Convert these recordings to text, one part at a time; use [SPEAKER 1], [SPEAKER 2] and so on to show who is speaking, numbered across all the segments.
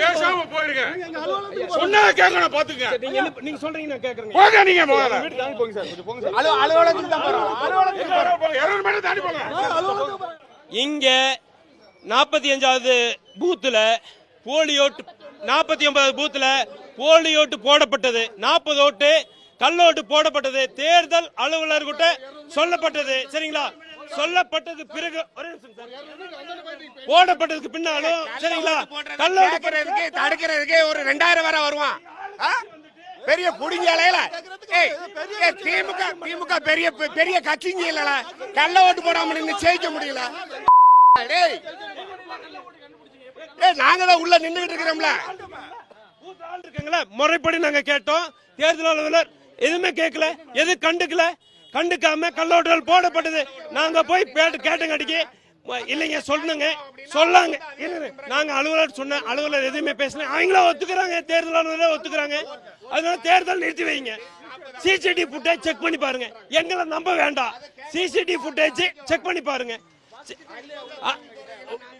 [SPEAKER 1] பேசாம போயிருங்க. சொன்னா கேட்கணும் பாத்துக்க
[SPEAKER 2] நீங்க சொல்றீங்க நான்
[SPEAKER 1] போங்க நீங்க
[SPEAKER 2] தாண்டி போங்க சார் கொஞ்சம் போங்க சார்.
[SPEAKER 3] அலு- அலுவலகத்துக்கு தான் போறோம். அலுவலகத்துக்கு
[SPEAKER 1] போங்க, இருநூறு மீட்டர் தாண்டி போங்க.
[SPEAKER 2] இங்க நாற்பத்தி அஞ்சாவது பூத்துல போலி ஓட்டு நாற்பத்தி ஒன்பதாவது பூத்துல போலி ஓட்டு போடப்பட்டது. நாற்பது ஓட்டு கள்ளோட்டு போடப்பட்டது. தேர்தல் அலுவலர்கிட்ட சொல்லப்பட்டது. சரிங்களா? சொல்லப்பட்டது பிறகு. போடப்பட்டதுக்கு பின்னாலும் சரிங்களா? கள்ளோட்டு
[SPEAKER 3] கேட்கறதுக்கு தடுக்கிறதுக்கு ஒரு ரெண்டாயிரம் வரை வருவான்? பெரிய புடிங்க ஏய், திமுக திமுக பெரிய பெரிய கட்சிங்க இல்லல கள்ள ஓட்டு போடாம நின்னு ஜெயிக்க முடியல. நாங்க தான் உள்ள நின்னுகிட்டு இருக்கிறோம்ல.
[SPEAKER 2] முறைப்படி நாங்க கேட்டோம். தேர்தல் அலுவலர் எதுவுமே கேட்கல. எது கண்டுக்கல? கண்டுக்காம கல்லோட்டல் போடப்பட்டது. நாங்க போய் பேட்டு கேட்டங்காட்டிக்கு இல்லைங்க சொன்னங்க சொல்லாங்க. நாங்க அலுவலர் சொன்ன அலுவலர் எதுவுமே பேசல. அவங்களா ஒத்துக்கிறாங்க. தேர்தல் அலுவலர் ஒத்துக்கிறாங்க. அதனால தேர்தல் நிறுத்தி வைங்க. சிசிடிவி ஃபுட்டேஜ் செக் பண்ணி பாருங்க. எங்களை நம்ப வேண்டாம். சிசிடிவி ஃபுட்டேஜ் செக் பண்ணி பாருங்க.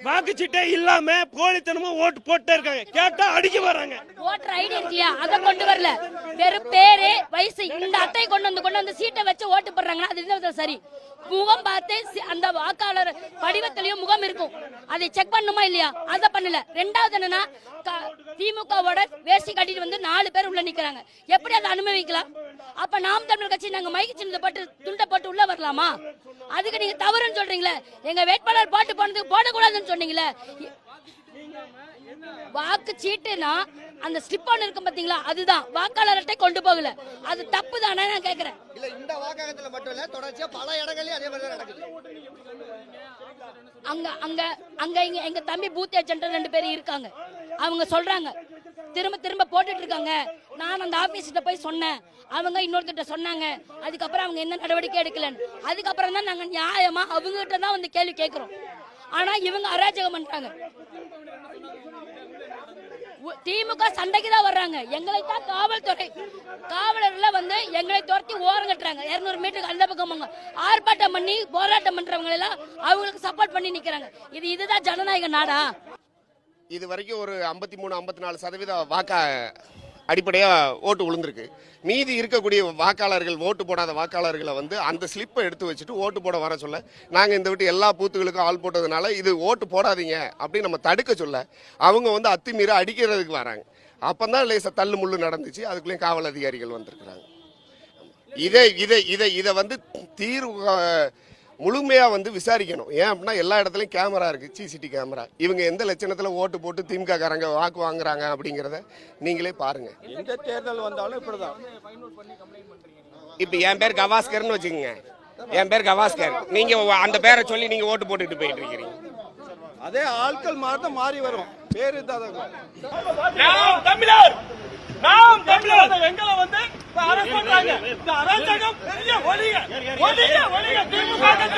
[SPEAKER 2] வாக்குச்சீட்டே இல்லாம போலித்தனமா ஓட்டு போட்டே இருக்காங்க. கேட்டா அடிக்க வராங்க
[SPEAKER 4] ஓட்டர் ஐடி இருக்கியா அத அதை கொண்டு வரல. வெறும் பேரு வயசு இந்த அத்தை கொண்டு வந்து கொண்டு வந்து சீட்டை வச்சு ஓட்டு போடுறாங்கன்னா அது சரி. முகம் பார்த்து சி- அந்த வாக்காளர் படிவத்திலயும் முகம் இருக்கும். அதை செக் பண்ணுமா இல்லையா? அதை பண்ணல. ரெண்டாவது என்னன்னா க- திமுகவோட வேஷ்டி கட்டிட்டு வந்து நாலு பேர் உள்ள நிக்கிறாங்க. எப்படி அதை அனுபவிக்கலாம்? அப்ப நாம் தமிழர் கட்சி நாங்க மைக்கு சின்னத்தை போட்டு துண்டை போட்டு உள்ள வரலாமா? அதுக்கு நீங்க தவறுன்னு சொல்றீங்களே. எங்க வேட்பாளர் போட்டு போனதுக்கு போடக்கூடாதுன்னு சொன்னீங்களே. வாக்கு சீட்டுனா அந்த ஸ்லிப் ஒன்று இருக்கும் பாத்தீங்களா? அதுதான். வாக்காளர் அட்டை கொண்டு போகல. அது தப்பு தானே நான் கேக்குறேன்.
[SPEAKER 5] இல்ல இந்த வாக்காளத்துல மட்டும் இல்ல தொடர்ச்சியா பல இடங்கள்லயும் அதே மாதிரி நடக்குது.
[SPEAKER 4] அங்க அங்க அங்க இங்க எங்க தம்பி பூத் ஏஜென்ட் ரெண்டு பேரும் இருக்காங்க. அவங்க சொல்றாங்க திரும்ப திரும்ப போட்டுட்டு இருக்காங்க. நான் அந்த ஆபீஸ்கிட்ட போய் சொன்னேன். அவங்க இன்னொருத்தர்ட்ட சொன்னாங்க. அதுக்கப்புறம் அவங்க என்ன நடவடிக்கை எடுக்கலன்னு. அதுக்கப்புறம் தான் நாங்க நியாயமா அவங்க கிட்ட தான் வந்து கேள்வி கேட்கிறோம் ஆனா இவங்க அராஜகம் பண்றாங்க. திமுக சண்டைக்கு தான் வர்றாங்க. எங்களை தான் காவல்துறை. காவலர்கள் வந்து எங்களை துரத்தி ஓரம் கட்டுறாங்க. இருநூறு மீட்டருக்கு அந்த பக்கம் போங்க. ஆர்ப்பாட்டம் பண்ணி போராட்டம் பண்றவங்க எல்லாம் அவங்களுக்கு சப்போர்ட் பண்ணி நிக்கிறாங்க. இது இதுதான் ஜனநாயக நாடா?
[SPEAKER 3] இது வரைக்கும் ஒரு ஐம்பத்தி மூணு ஐம்பத்தி நாலு சதவீத வாக்கா அடிப்படையாக ஓட்டு விழுந்திருக்கு மீதி இருக்கக்கூடிய வாக்காளர்கள் ஓட்டு போடாத வாக்காளர்களை வந்து அந்த ஸ்லிப்பை எடுத்து வச்சுட்டு ஓட்டு போட வர சொல்ல. நாங்கள் இந்த விட்டு எல்லா பூத்துகளுக்கும் ஆள் போட்டதுனால இது ஓட்டு போடாதீங்க அப்படின்னு நம்ம தடுக்க சொல்ல. அவங்க வந்து அத்துமீறி அடிக்கிறதுக்கு வராங்க. அப்போ தான் லேசாக தள்ளு முள்ளு நடந்துச்சு. அதுக்குள்ளேயும் காவல் அதிகாரிகள் வந்திருக்கிறாங்க. இதை இதை இதை இதை வந்து தீர்வு அஹ், முழுமையா வந்து விசாரிக்கணும். ஏன் அப்படின்னா எல்லா இடத்துலயும் கேமரா இருக்கு. சிசிடி கேமரா இவங்க எந்த லட்சணத்துல ஓட்டு போட்டு திமுக காரங்க வாக்கு வாங்குறாங்க அப்படிங்கறத நீங்களே பாருங்க.
[SPEAKER 6] எந்த தேர்தல் வந்தாலும் இப்படிதான்.
[SPEAKER 3] இப்ப என் பேர் கவாஸ்கர்னு வச்சுக்கோங்க. என் பேர் கவாஸ்கர். நீங்க அந்த பேரை சொல்லி நீங்க ஓட்டு போட்டுட்டு போயிட்டு இருக்கிறீங்க
[SPEAKER 6] அதே ஆட்கள் மாறத மாறி வரும். பேரு தான்
[SPEAKER 2] நாம் தமிழர்! நாம் தமிழர்! எங்களை வந்து அரசாங்கம் பெரிய ஒளிக ஒளிக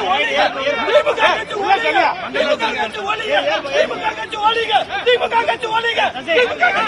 [SPEAKER 2] ஒளிக திமுக திமுக கட்சி திமுக திமுக திமுக திமுக